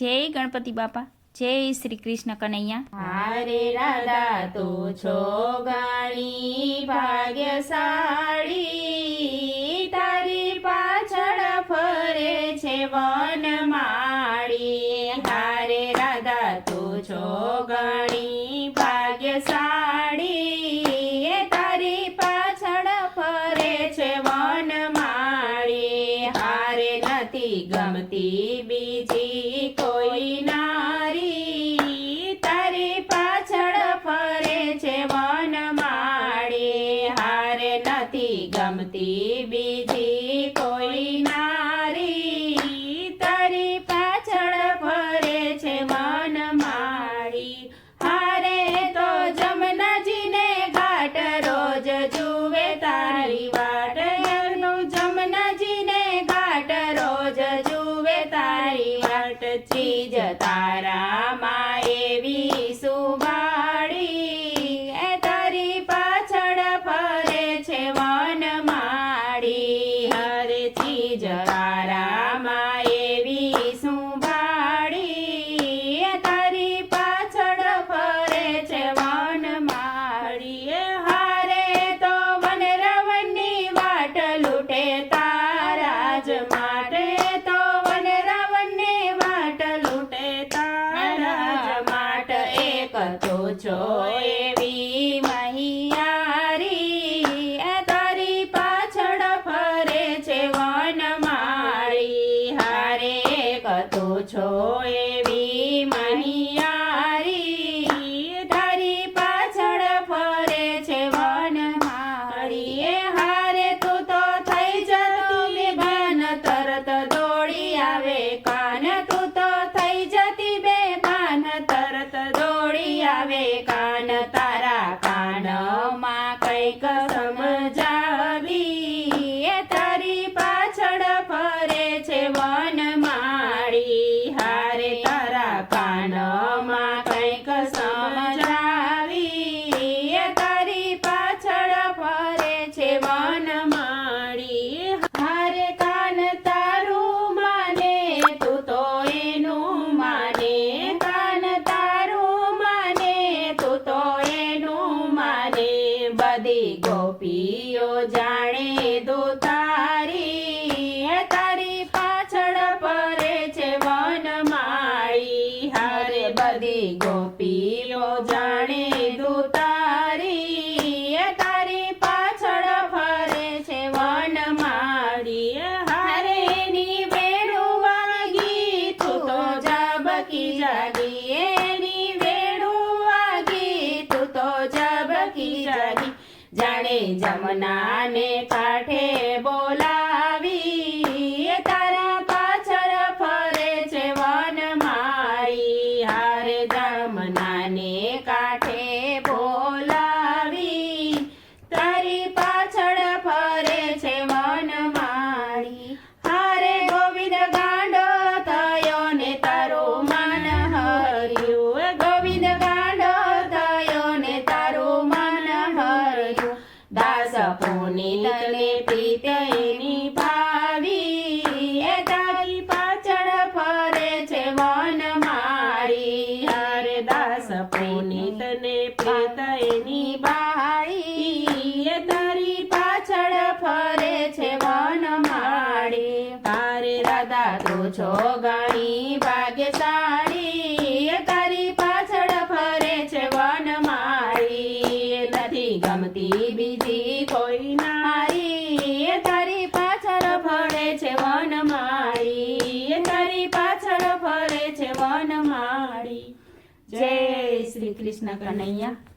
જય ગણપતિ બાપા. જય શ્રી કૃષ્ણ કનૈયા. હારે રાધા તો છો ગાણી ભાગ્યશાળી. તારી પાછળ ફરે છે વન માળી. હારે રાધા તો છો ગાણી ભાગ્યશાળી. તારી પાછળ ફરે છે વન માળી. હારે નથી ગમતી બીજી કોઈ ગમતી બીજી કોઈ નારી તારી પાછળ ફરે છે વનમાળી હારે તો જમનાજીને ઘાટ રોજ જુએ તારી વાટ. યારનું જમનાજીને ઘાટ રોજ જુએ તારી વાટ. ચીજ તારામાં એવી સુવાળી તો જાણે દુતારી એ તારી પાછળ ફરે છે વનમાળી હારે ની વેણું વાગી, તું તો જબકી જાગી. એની વેણું વાગી, તું તો જબકી જાગી. જાણે જમનાને કાંઠે બોલાવી પુનિતને પ્રીતની ભાવી, એ તારી પાછળ ફરે છે વનમાળી હરે દાસ પુનિતને પ્રીતની ભાઈ, એ તારી પાછળ ફરે છે વનમાળી તારે રાધા, તું છો ગાણી ભાગ્યશાળી એ તારી પાછળ ફરે છે વનમાળી નથી ગમતી બીજી કોઈ નારી એ તારી પાછળ ફરે છે વનમાળી એ તારી પાછળ ફરે છે વનમાળી જય શ્રી કૃષ્ણ કનૈયા